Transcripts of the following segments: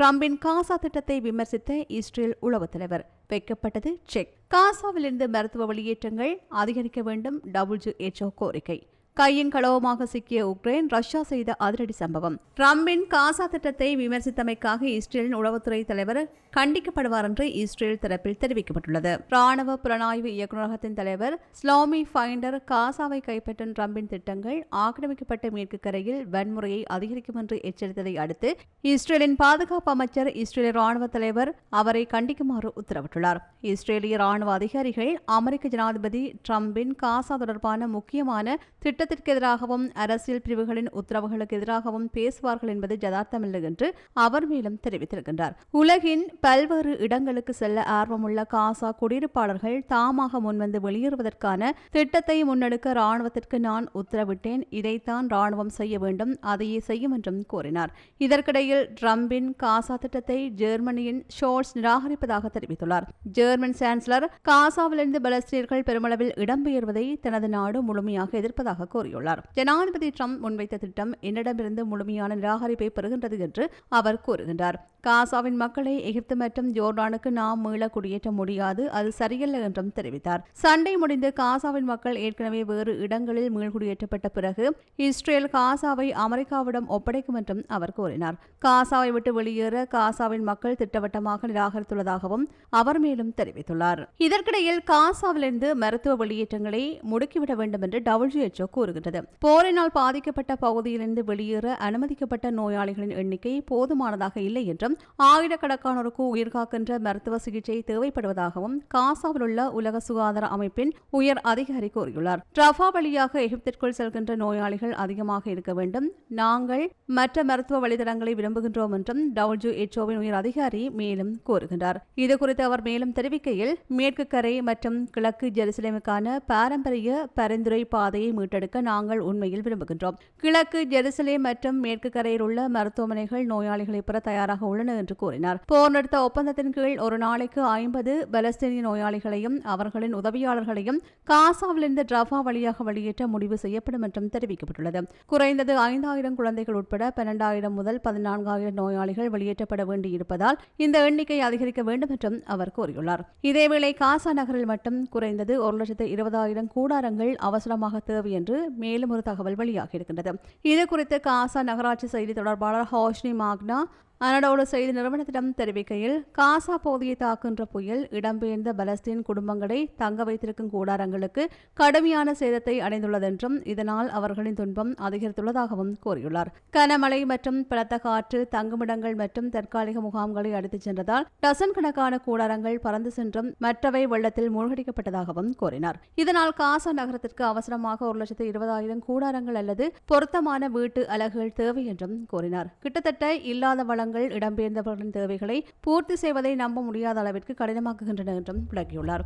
டிரம்பின் காசா திட்டத்தை விமர்சித்த இஸ்ரேல் உளவு தலைவர். வைக்கப்பட்டது செக். காசாவிலிருந்து மருத்துவ வெளியேற்றங்கள் அதிகரிக்க வேண்டும். டபிள்யூஎச்ஓ கோரிக்கை. கையின் களவுமாக சிக்கிய உக்ரைன் ரஷ்யா செய்த அதிரடி சம்பவம். ட்ரம்பின் காசா திட்டத்தை விமர்சித்தமைக்காக இஸ்ரேலின் உளவுத்துறை தலைவர் கண்டிக்கப்படுவார் என்று இஸ்ரேல் தரப்பில் தெரிவிக்கப்பட்டுள்ளது. ராணுவ புலனாய்வு இயக்குநரகத்தின் தலைவர் ஸ்லோமி ஃபைண்டர் காசாவை கைப்பற்றும் ட்ரம்பின் திட்டங்கள் ஆக்கிரமிக்கப்பட்ட மேற்கு கரையில் வன்முறையை அதிகரிக்கும் என்று எச்சரித்ததை அடுத்து இஸ்ரேலின் பாதுகாப்பு அமைச்சர் இஸ்ரேலிய ராணுவ தலைவர் அவரை கண்டிக்குமாறு உத்தரவிட்டுள்ளார். இஸ்ரேலிய ராணுவ அதிகாரிகள் அமெரிக்க ஜனாதிபதி ட்ரம்பின் காசா தொடர்பான முக்கியமான திட்ட சட்டத்திற்கு எதிராகவும் அரசியல் பிரிவுகளின் உத்தரவுகளுக்கு எதிராகவும் பேசுவார்கள் என்பது ஜதார்த்தமில்லை என்று அவர் மேலும் தெரிவித்திருக்கின்றார். உலகின் பல்வேறு இடங்களுக்கு செல்ல ஆர்வமுள்ள காசா குடியிருப்பாளர்கள் தாமாக முன்வந்து வெளியேறுவதற்கான திட்டத்தை முன்னெடுக்க ராணுவத்திற்கு நான் உத்தரவிட்டேன். இதைத்தான் ராணுவம் செய்ய வேண்டும். அதையே செய்யும் என்றும் கூறினார். இதற்கிடையில் ட்ரம்பின் காசா திட்டத்தை ஜெர்மனியின் ஷோல்ஸ் நிராகரிப்பதாக தெரிவித்துள்ளார். ஜெர்மன் சான்சலர் காசாவிலிருந்து பலஸ்தீனர்கள் பெருமளவில் இடம்பெயர்வதை தனது நாடு முழுமையாக எதிர்ப்பதாக கூறியுள்ளார். ஜனாதிபதி ட்ரம்ப் முன்வைத்த திட்டம் என்னிடமிருந்து முழுமையான நிராகரிப்பை பெறுகின்றது என்று அவர் கூறுகின்றார். காசாவின் மக்களை எகிப்து மற்றும் ஜோர்டானுக்கு நாம் மீள குடியேற்ற முடியாது அது சரியல்ல என்றும் தெரிவித்தார். சண்டை முடிந்து காசாவின் மக்கள் ஏற்கனவே வேறு இடங்களில் மீள்குடியேற்றப்பட்ட பிறகு இஸ்ரேல் காசாவை அமெரிக்காவிடம் ஒப்படைக்கும் என்றும் அவர் கூறினார். காசாவை விட்டு வெளியேற காசாவின் மக்கள் திட்டவட்டமாக நிராகரித்துள்ளதாகவும் அவர் மேலும் தெரிவித்துள்ளார். இதற்கிடையில் காசாவிலிருந்து மருத்துவ வெளியேற்றங்களை முடுக்கிவிட வேண்டும் என்று டபிள்யூஎச்ஓ கூறினார் கூறுகின்றது. போரினால் பாதிக்கப்பட்ட பகுதியிலிருந்து வெளியேற அனுமதிக்கப்பட்ட நோயாளிகளின் எண்ணிக்கை போதுமானதாக இல்லை என்றும் ஆயிரக்கணக்கானோருக்கு உயிர்காக்கின்ற மருத்துவ சிகிச்சை தேவைப்படுவதாகவும் காசாவில் உள்ள உலக சுகாதார அமைப்பின் உயர் அதிகாரி கூறியுள்ளார். ரஃபா வழியாக எகிப்திற்குள் செல்கின்ற நோயாளிகள் அதிகமாக இருக்க வேண்டும். நாங்கள் மற்ற மருத்துவ வழித்தடங்களை விரும்புகின்றோம் என்றும் டபிள்யூஎச்ஓவின் உயர் அதிகாரி மேலும் கூறுகின்றார். இதுகுறித்து அவர் மேலும் தெரிவிக்கையில் மேற்கு கரை மற்றும் கிழக்கு ஜெருசலேமுக்கான பாரம்பரிய பரிந்துரை பாதையை மீட்டெடுக்க நாங்கள் உண்மையில் விரும்புகின்றோம். கிழக்கு ஜெருசலேம் மற்றும் மேற்கு கரையில் உள்ள மருத்துவமனைகள் நோயாளிகளை பெற தயாராக உள்ளன என்று கூறினார். போர் நிறுத்த ஒப்பந்தத்தின் கீழ் ஒரு நாளைக்கு ஐம்பது பலஸ்தீனிய நோயாளிகளையும் அவர்களின் உதவியாளர்களையும் காசாவிலிருந்து ரஃபா வழியாக வெளியேற்ற முடிவு செய்யப்படும் என்றும் தெரிவிக்கப்பட்டுள்ளது. குறைந்தது ஐந்தாயிரம் குழந்தைகள் உட்பட பன்னெண்டாயிரம் முதல் பதினான்காயிரம் நோயாளிகள் வெளியேற்றப்பட வேண்டியிருப்பதால் இந்த எண்ணிக்கை அதிகரிக்க வேண்டும் என்றும் அவர் கூறியுள்ளார். இதேவேளை காசா நகரில் மட்டும் குறைந்தது ஒரு லட்சத்து இருபதாயிரம் கூடாரங்கள் அவசரமாக தேவை என்று மேலும் ஒரு தகவல் வெளியாகியிருக்கின்றது இது குறித்து காசா நகராட்சி செய்தி தொடர்பாளர் ஹோஷ்னி மாக்னா அனடோடு செய்தி நிறுவனத்திடம் தெரிவிக்கையில் காசா பகுதியை தாக்குகின்ற புயல் இடம்பெயர்ந்த பலஸ்தீன் குடும்பங்களை தங்க வைத்திருக்கும் கூடாரங்களுக்கு கடுமையான சேதத்தை அடைந்துள்ளதென்றும் இதனால் அவர்களின் துன்பம் அதிகரித்துள்ளதாகவும் கூறியுள்ளார். கனமழை மற்றும் பலத்த காற்று தங்குமிடங்கள் மற்றும் தற்காலிக முகாம்களை அடித்துச் சென்றதால் டசன் கணக்கான கூடாரங்கள் பறந்து சென்றும் மற்றவை வெள்ளத்தில் மூழ்கடிக்கப்பட்டதாகவும் கூறினார். இதனால் காசா நகரத்திற்கு அவசரமாக ஒரு லட்சத்து இருபதாயிரம் கூடாரங்கள் அல்லது பொருத்தமான வீட்டு அலகுகள் தேவை என்றும் கூறினார். கிட்டத்தட்ட இல்லாத வளங்கள் வளங்கள் இடம்பெயர்ந்தவர்களின் தேவைகளை பூர்த்தி செய்வதை நம்ப முடியாத அளவிற்கு கடினமாக்குகின்றன என்றும் விளக்கியுள்ளார்.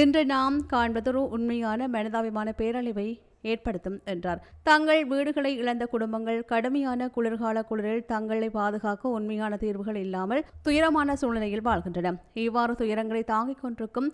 இன்று நாம் காண்பதொரு உண்மையான மனிதாபிமான பேரழிவை ஏற்படுத்தும் என்றார். தங்கள் வீடுகளை இழந்த குடும்பங்கள் கடுமையான குளிர்கால குளிரில் தங்களை பாதுகாக்க உண்மையான தீர்வுகள் இல்லாமல் துயரமான சூழ்நிலையில் வாழ்கின்றன. இவ்வாறு துயரங்களை தாங்கிக் கொண்டிருக்கும்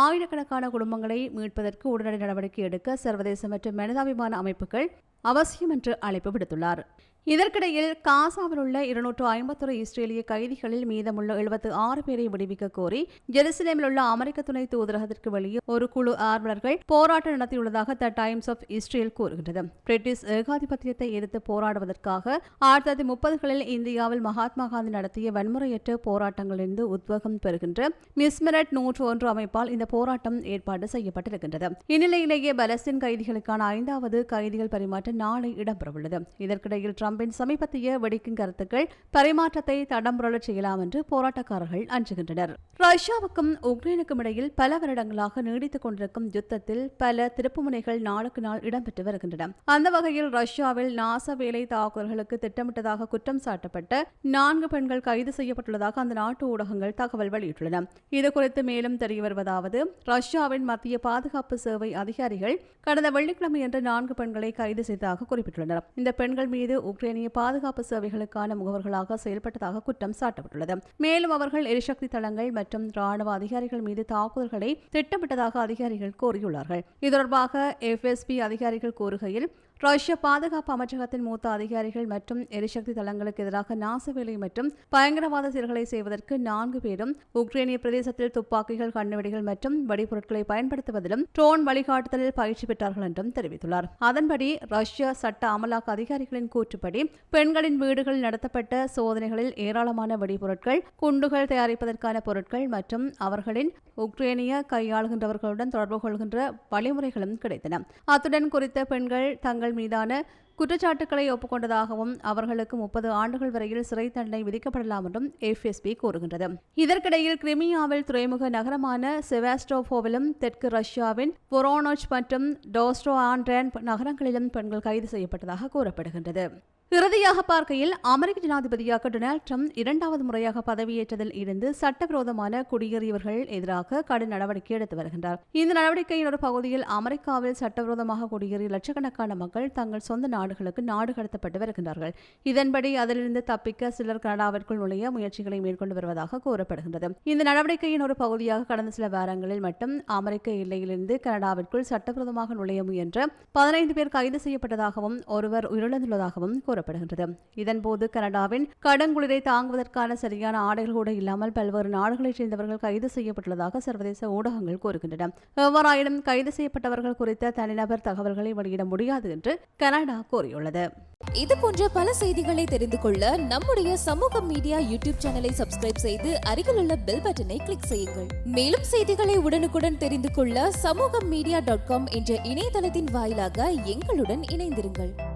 ஆயிரக்கணக்கான குடும்பங்களை மீட்பதற்கு உடனடி நடவடிக்கை எடுக்க சர்வதேச மற்றும் மனிதாபிமான அமைப்புகள் அவசியம் என்று அழைப்பு விடுத்துள்ளார். இதற்கிடையில் காசாவில் உள்ள இருநூற்று ஐம்பத்தொரு இஸ்ரேலிய கைதிகளில் மீதமுள்ள எழுபத்து ஆறு பேரை விடுவிக்க கோரி ஜெருசலேமில் உள்ள அமெரிக்க துணை தூதரகத்திற்கு வெளியே ஒரு குழு ஆர்வலர்கள் போராட்டம் நடத்தியுள்ளதாக த டைம்ஸ் ஆஃப் இஸ்ரேல் கூறுகின்றது. பிரிட்டிஷ் ஏகாதிபத்தியத்தை எதிர்த்து போராடுவதற்காக ஆயிரத்தி தொள்ளாயிரத்தி முப்பதுகளில் இந்தியாவில் மகாத்மா காந்தி நடத்திய வன்முறையற்ற போராட்டங்களிலிருந்து உத்வேகம் பெறுகின்ற மிஸ்மெரட் நூற்று ஒன்று அமைப்பால் இந்த போராட்டம் ஏற்பாடு செய்யப்பட்டிருக்கின்றது. இந்நிலையிலேயே பலஸ்தீன் கைதிகளுக்கான ஐந்தாவது கைதிகள் பரிமாற்றம் நாளை இடம்பெறவுள்ளது. இதற்கிடையில் டிரம்பின் சமீபத்திய வெடிக்கும் கருத்துக்கள் பரிமாற்றத்தை தடம்புரளச் செய்யலாம் என்று போராட்டக்காரர்கள் அஞ்சுகின்றனர். ரஷ்யாவுக்கும் உக்ரைனுக்கும் இடையில் பல வருடங்களாக நீடித்துக் கொண்டிருக்கும் யுத்தத்தில் பல திருப்புமுனைகள் நாளுக்கு நாள் இடம்பெற்று வருகின்றன. அந்த வகையில் ரஷ்யாவில் நாச வேலை தாக்குதல்களுக்கு திட்டமிட்டதாக குற்றம் சாட்டப்பட்ட நான்கு பெண்கள் கைது செய்யப்பட்டுள்ளதாக அந்த நாட்டு ஊடகங்கள் தகவல் வெளியிட்டுள்ளன. இதுகுறித்து மேலும் தெரிய வருவதாவது ரஷ்யாவின் மத்திய பாதுகாப்பு சேவை அதிகாரிகள் கடந்த வெள்ளிக்கிழமை என்று நான்கு பெண்களை கைது செய்ததாக குறிப்பிட்டுள்ளனர். இந்த பெண்கள் மீது உக்ரைனிய பாதுகாப்பு சேவைகளுக்கான முகவர்களாக செயல்பட்டதாக குற்றம் சாட்டப்பட்டுள்ளது. மேலும் அவர்கள் எரிசக்தி தளங்கள் மற்றும் ராணுவ அதிகாரிகள் மீது தாக்குதல்களை திட்டமிட்டதாக அதிகாரிகள் கூறியுள்ளார்கள். இது தொடர்பாக எஃப்எஸ்பி அதிகாரிகள் கூறுகையில் ரஷ்ய பாதுகாப்பு அமைச்சகத்தின் மூத்த அதிகாரிகள் மற்றும் எரிசக்தி தளங்களுக்கு எதிராக நாசவேலை மற்றும் பயங்கரவாத செயல்களை செய்வதற்கு நான்கு பேரும் உக்ரைனிய பிரதேசத்தில் துப்பாக்கிகள் கண்ணுவெடிகள் மற்றும் வெடிபொருட்களை பயன்படுத்துவதிலும் ட்ரோன் வழிகாட்டுதலில் பயிற்சி பெற்றார்கள் என்றும் தெரிவித்துள்ளார். அதன்படி ரஷ்ய சட்ட அமலாக்க அதிகாரிகளின் கூற்றுப்படி பெண்களின் வீடுகளில் நடத்தப்பட்ட சோதனைகளில் ஏராளமான வெடிபொருட்கள் குண்டுகள் தயாரிப்பதற்கான பொருட்கள் மற்றும் அவர்களின் உக்ரேனிய கையாளுகின்றவர்களுடன் தொடர்பு கொள்கின்ற வழிமுறைகளும் கிடைத்தன. அத்துடன் குறித்த பெண்கள் தங்கள் மீதான குற்றச்சாட்டுக்களை ஒப்புக்கொண்டதாகவும் அவர்களுக்கு முப்பது ஆண்டுகள் வரையில் சிறை தண்டனை விதிக்கப்படலாம் என்றும் எஃப்எஸ்பி கூறுகின்றது. இதற்கிடையில் கிரிமியாவில் துறைமுக நகரமான செவாஸ்டோபோவிலும் தெற்கு ரஷ்யாவின் பொரோனோச் மற்றும் டோஸ்டோ ஆண்ட்ரான் நகரங்களிலும் பெண்கள் கைது செய்யப்பட்டதாக கூறப்படுகின்றது. இறுதியாக பார்க்கையில் அமெரிக்க ஜனாதிபதியாக டொனால்ட் ட்ரம்ப் இரண்டாவது முறையாக பதவியேற்றதில் இருந்து சட்டவிரோதமான குடியேறியவர்கள் எதிராக கடும் நடவடிக்கை எடுத்து வருகின்றார். இந்த நடவடிக்கையின் ஒரு பகுதியில் அமெரிக்காவில் சட்டவிரோதமாக குடியேறிய லட்சக்கணக்கான மக்கள் தங்கள் சொந்த நாடுகளுக்கு நாடு கடத்தப்பட்டு வருகின்றார்கள். இதன்படி அதிலிருந்து தப்பிக்க சிலர் கனடாவிற்குள் நுழைய முயற்சிகளை மேற்கொண்டு வருவதாக கூறப்படுகின்றது. இந்த நடவடிக்கையின் ஒரு பகுதியாக கடந்த சில வாரங்களில் மட்டும் அமெரிக்க எல்லையிலிருந்து கனடாவிற்குள் சட்டவிரோதமாக நுழைய முயன்ற பதினைந்து பேர் கைது செய்யப்பட்டதாகவும் ஒருவர் உயிரிழந்துள்ளதாகவும் கூறப்படுகின்றது இதன்போது கனடாவின் கடங்குளிரை தாங்குவதற்கான சரியான ஆடைகள் கூட இல்லாமல் பல்வேறு நாடுகளைச் சேர்ந்தவர்கள் கைது செய்யப்பட்டுள்ளதாக சர்வதேச ஊடகங்கள் கூறுகின்றன. எவ்வாறாயினும் கைது செய்யப்பட்டவர்கள் குறித்த தனிநபர் தகவல்களை வெளியிட முடியாது என்று கனடா கூறியுள்ளது. இது போன்ற பல செய்திகளை தெரிந்து கொள்ள நம்முடைய சமூக மீடியா யூடியூப் சேனலை சப்ஸ்கிரைப் செய்து அருகில் உள்ள பெல் பட்டனை கிளிக் செய்யுங்கள். மேலும் செய்திகளை உடனுக்குடன் தெரிந்து கொள்ள சமூக மீடியா டாட் காம் என்ற இணையதளத்தின் வாயிலாக எங்களுடன் இணைந்திருங்கள்.